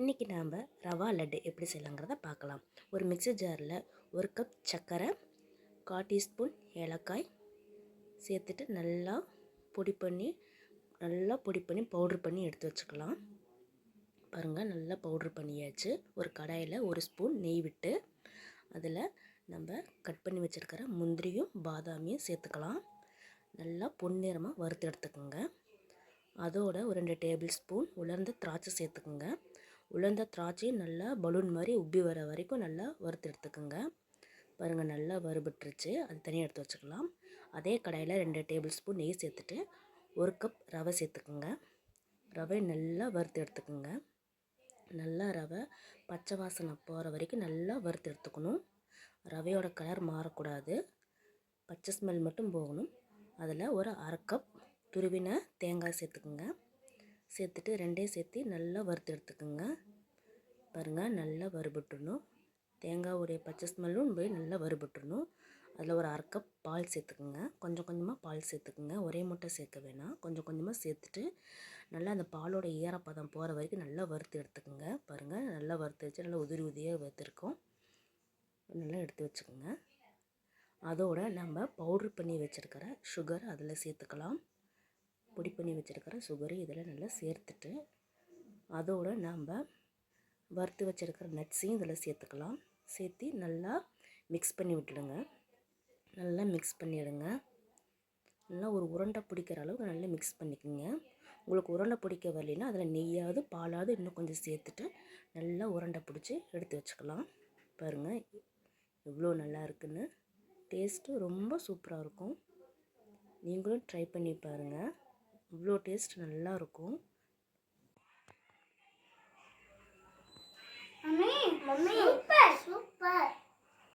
இன்றைக்கி நாம் ரவா லட்டு எப்படி செய்யலாங்கிறத பார்க்கலாம். ஒரு மிக்சர் ஜாரில் ஒரு கப் சர்க்கரை கால் டீஸ்பூன் ஏலக்காய் சேர்த்துட்டு நல்லா பொடி பண்ணி நல்லா பொடி பண்ணி பவுட்ரு பண்ணி எடுத்து வச்சுக்கலாம். பாருங்கள் நல்லா பவுட்ரு பண்ணியாச்சு. ஒரு கடாயில் ஒரு ஸ்பூன் நெய் விட்டு அதில் நம்ம கட் பண்ணி வச்சுருக்கிற முந்திரியும் பாதாமியும் சேர்த்துக்கலாம். நல்லா பொன்னிறமாக வறுத்து எடுத்துக்கோங்க. அதோட ஒரு ரெண்டு டேபிள் ஸ்பூன் உலர்ந்த திராட்சை சேர்த்துக்குங்க. உலர்ந்த திராட்சையும் நல்லா பலூன் மாதிரி உப்பி வர வரைக்கும் நல்லா வறுத்து எடுத்துக்கோங்க. பாருங்கள் நல்லா வறுபட்டுருச்சு. அது தனியாக எடுத்து வச்சுக்கலாம். அதே கடாயில் ரெண்டு டேபிள் ஸ்பூன் நெய் சேர்த்துட்டு ஒரு கப் ரவை சேர்த்துக்குங்க. ரவை நல்லா வறுத்து எடுத்துக்கோங்க. நல்லா ரவை பச்சை வாசனை போகிற வரைக்கும் நல்லா வறுத்து எடுத்துக்கணும். ரவையோட கலர் மாறக்கூடாது. பச்சை ஸ்மெல் மட்டும் போகணும். அதில் ஒரு அரை கப் துருவின தேங்காய் சேர்த்துக்குங்க. சேர்த்துட்டு ரெண்டையும் சேர்த்து நல்லா வறுத்து எடுத்துக்கோங்க. பாருங்கள் நல்லா வறுபட்டுடணும். தேங்காவுடைய பச்சை ஸ்மெல்லும் போய் நல்லா வறுபட்டுடணும். அதில் ஒரு அரை கப் பால் சேர்த்துக்குங்க. கொஞ்சம் கொஞ்சமாக பால் சேர்த்துக்குங்க. ஒரே முட்டை சேர்க்க வேணாம். கொஞ்சம் கொஞ்சமாக சேர்த்துட்டு நல்லா அந்த பாலோட ஈரப்பதம் போகிற வரைக்கும் நல்லா வறுத்து எடுத்துக்கோங்க. பாருங்கள் நல்லா வறுத்து வச்சு நல்லா உதிரி உதிரியாக வறுத்துருக்கோம். நல்லா எடுத்து வச்சுக்கோங்க. அதோட நம்ம பவுட்ரு பண்ணி வச்சுருக்கிற சுகர் அதில் சேர்த்துக்கலாம். பொடி பண்ணி வச்சுருக்கிற சுகரு இதில் நல்லா சேர்த்துட்டு அதோடு நம்ம வறுத்து வச்சுருக்கிற நட்ஸையும் இதில் சேர்த்துக்கலாம். சேர்த்து நல்லா மிக்ஸ் பண்ணி விட்டுடுங்க. நல்லா மிக்ஸ் பண்ணிவிடுங்க நல்லா ஒரு உருண்டை பிடிக்கிற அளவுக்கு நல்லா மிக்ஸ் பண்ணிக்கோங்க. உங்களுக்கு உருண்டை பிடிக்க வரலைன்னா அதில் நெய்யாவது பாலாவது இன்னும் கொஞ்சம் சேர்த்துட்டு நல்லா உருண்டை பிடிச்சி எடுத்து வச்சுக்கலாம். பாருங்கள் எவ்வளோ நல்லா இருக்குன்னு. டேஸ்ட்டு ரொம்ப சூப்பராக இருக்கும். நீங்களும் ட்ரை பண்ணி பாருங்கள் இவ்வளோ டேஸ்ட் நல்லா இருக்கும் மம்மி மம்மி.